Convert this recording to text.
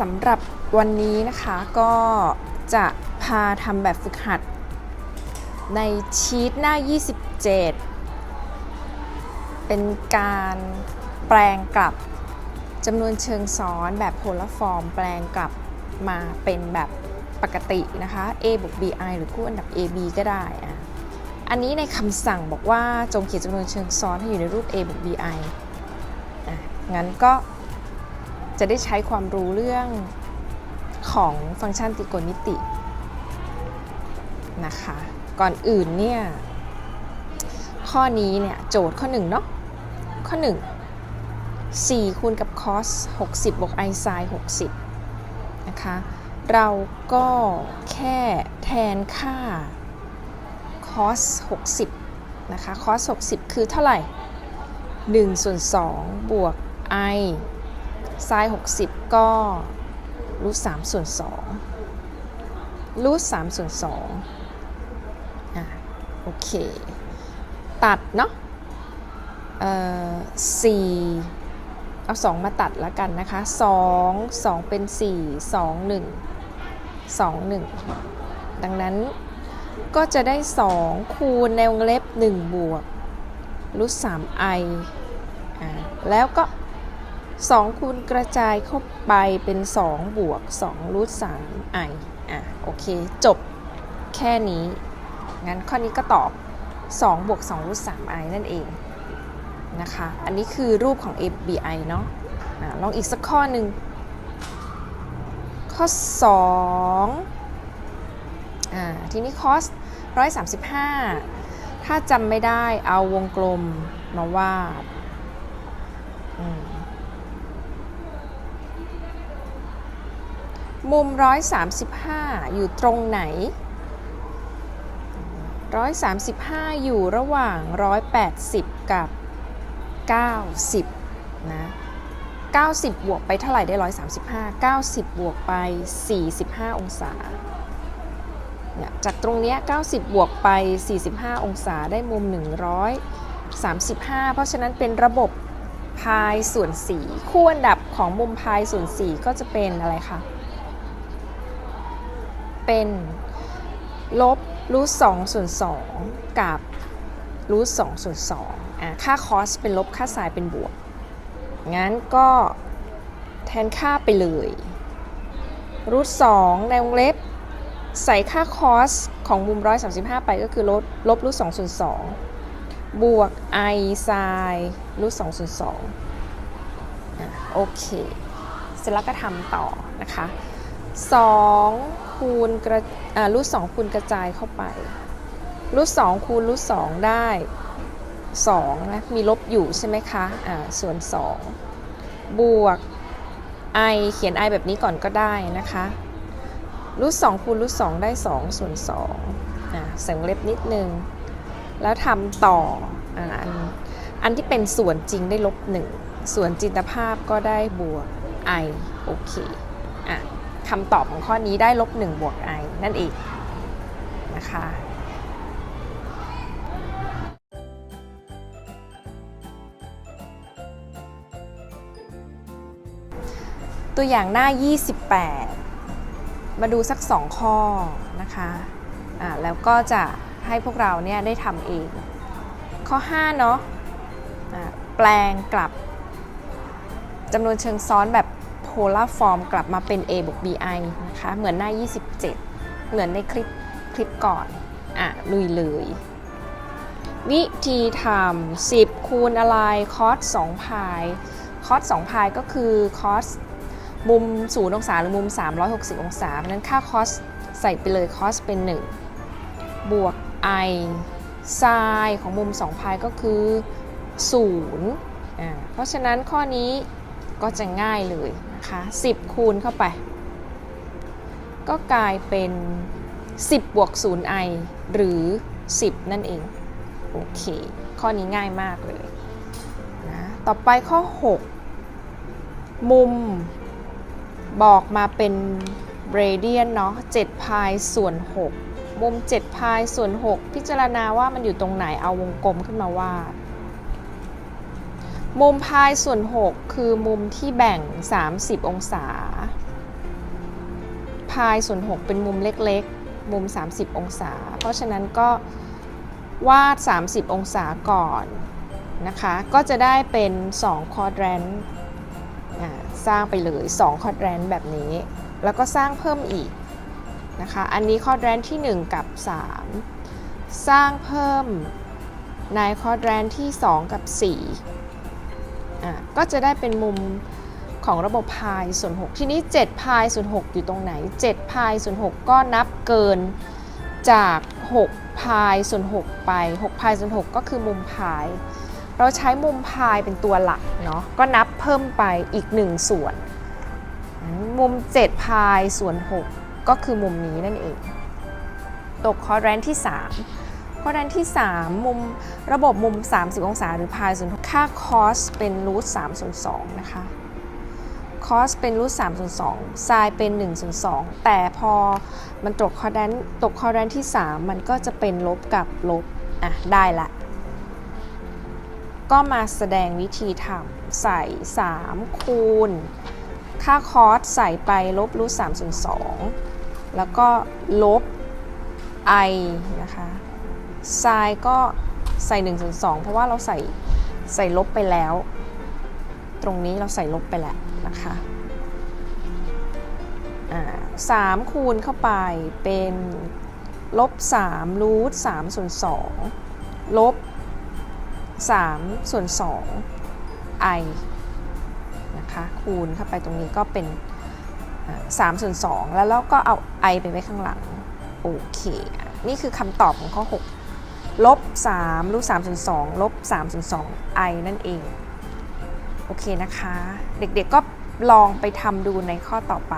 สำหรับวันนี้นะคะก็จะพาทำแบบฝึกหัด ในชีตหน้า 27 เป็นการแปลงกลับจำนวนเชิงซ้อนแบบโพลาฟอร์ม แปลงกลับมาเป็นแบบปกตินะคะ a บวก bi หรือคู่อันดับ ab ก็ได้อะอันนี้ในคำสั่งบอกว่าจงเขียนจำนวนเชิงซ้อนให้อยู่ในรูป a บวก bi อะงั้นก็ จะได้ใช้ความรู้เรื่องของฟังก์ชันตรีโกณมิตินะคะ ก่อนอื่นเนี่ย ข้อนี้เนี่ยโจทย์ข้อ1เนาะข้อ 1 4 คูณกับ cos 60 บวก i sin 60 นะคะ เราก็แค่แทนค่า cos 60 นะคะ cos 60 คือเท่าไหร่ 1 ส่วน 2 บวก i sin 60 ก็รูท3ส่วน2รูท3ส่วน2อะโอเค ตัดเนาะเอ่อ4เอา2มาตัดแล้วกันนะคะ2 2เป็น4 2 1 2 1ดังนั้นก็จะได้2คูณในวงเล็บ1บวกรูท3 i อ่าแล้วก็ 2 คูณกระจายเข้าไปเป็น 2 บวก2รูท3 i อะโอเค จบแค่นี้ งั้นข้อนี้ก็ตอบ 2 บวก2รูท3 i นั่นเองนะคะ อันนี้คือรูปของ FBI เนาะอะลองอีกสักข้อหนึ่ง ข้อ 2 อ่า ทีนี้ cos 135 ถ้าจำไม่ได้เอาวงกลมมาวาดอืม มุม 135 อยู่ตรงไหน 135 อยู่ระหว่าง 180 กับ 90 นะ 90 บวกไปเท่าไหร่ได้ 135 90 บวกไป 45 องศา เนี่ย จากตรงเนี้ย90 บวกไป 45 องศาได้มุม 135 เพราะฉะนั้นเป็นระบบพายส่วน4คู่อันดับของมุมพายส่วน4ก็จะเป็นอะไรคะ เป็นลบรูท2ส่วน2กับรูท2ส่วน2อะค่าคอสเป็นลบค่าไซน์เป็นบวก งั้นก็แทนค่าไปเลยรูท2ในวงเล็บ ใส่ค่าคอสของมุม 135 ไปก็คือลบลบรูท2ส่วน2บวก i ไซน์รูท2ส่วน2อะโอเค เสร็จแล้วก็ทำต่อนะคะ 2คูณกระรูท2คูณกระจายเข้าไปรูท2คูณรูท2ได้2นะมีลบอยู่ใช่ไหมคะอ่าส่วน 2 บวก i เขียน i แบบนี้ก่อนก็ได้นะคะรูท2คูณรูท2ได้ 2 ส่วน2อ่าใส่วงเล็บนิดนึง แล้วทำต่ออ่าอันอันที่เป็นส่วนจริงได้ลบ 1 ส่วนจินตภาพก็ได้บวก i โอเค คำตอบของข้อนี้ได้ลบ1บวก i นั่นเองนะคะตัวอย่างหน้า 28 มาดูสัก 2 ข้อนะคะอ่าแล้วก็จะให้พวกเราเนี่ยได้ทำเอง ข้อ 5 เนาะอ่าแปลงกลับจำนวนเชิงซ้อนแบบ โพลาร์ฟอร์มกลับมาเป็น a บวก bi นะคะ เหมือนหน้า 27 เหมือนในคลิปคลิปก่อน อะ ลุยเลย วิธีทำ10 คูณอะไร คอส2พาย คอส2พายก็คือคอสมุม 0 องศา หรือมุม 360 องศา เพราะนั้นค่าคอสใส่ไปเลยคอสเป็น 1 บวก i ไซน์ของมุม 2 พายก็คือ0อ่าเพราะฉะนั้นข้อนี้ก็จะง่ายเลย นะคะ 10 คูณเข้าไป ก็กลายเป็น 10 บวก 0i หรือ 10 นั่นเอง โอเค ข้อนี้ง่ายมากเลยนะต่อไปข้อ 6 มุมบอกมาเป็นเรเดียนเนาะ7พายส่วน 6 มุม7พายส่วน 6 พิจารณาว่ามันอยู่ตรงไหนเอาวงกลมขึ้นมาวาด มุมพายส่วน 6 คือมุมที่แบ่ง 30 องศา พายส่วน 6 เป็นมุมเล็กๆ มุม 30 องศา เพราะฉะนั้นก็วาด 30 องศาก่อนนะคะ ก็จะได้เป็น2คอร์ดแรนสร้างไปเลย2คอร์ดแรนแบบนี้ แล้วก็สร้างเพิ่มอีกนะคะ อันนี้คอร์ดแรนที่ 1 กับ 3 สร้างเพิ่มในคอร์ดแรนที่ 2 กับ4อ่ ก็จะได้เป็นมุมของระบบพายส่วน6ทีนี้7พายส่วน6อยู่ตรงไหน7พายส่วน6ก็นับเกินจาก6พายส่วน6ไป6พายส่วน6ก็คือมุมพาย เราใช้มุมพายเป็นตัวหลักเนาะก็นับเพิ่มไปอีก 1 ส่วน มุม7พายส่วน6ก็คือมุมนี้นั่นเองตกคอร์แรนที่ 3 คอร์ดแรนที่ 3 มุมระบบมุม 30 องศาหรือพายส่วน6ค่าคอสเป็นรูท3ส่วน2นะคะคอสเป็นรูท3ส่วน2ไซน์เป็น1ส่วน2แต่พอมันตกคอดแรนตกคอดแรนที่ 3 มันก็จะเป็นลบกับลบ อะ ได้ละ ก็มาแสดงวิธีทำใส่ 3 คูณ ค่าคอสใส่ไปลบรูท3ส่วน2แล้วก็ลบ i นะคะ ไซน์ก็ใส่1ส่วน2เพราะว่าเราใส่ใส่ลบไปแล้ว ตรงนี้เราใส่ลบไปแล้วนะคะสามคูณเข้าไปเป็นลบ3รูท3ส่วน2ลบ3ส่วน2 i นะคะคูณเข้าไปตรงนี้ก็เป็นอ่า3ส่วน2แล้วเราก็เอา i ไปไว้ข้างหลัง โอเค นี่คือคำตอบของข้อ 6 ลบ3รูท3ส่วน2ลบ3ส่วน2 i นั่นเอง โอเคนะคะ เด็กๆก็ลองไปทำดูในข้อต่อไป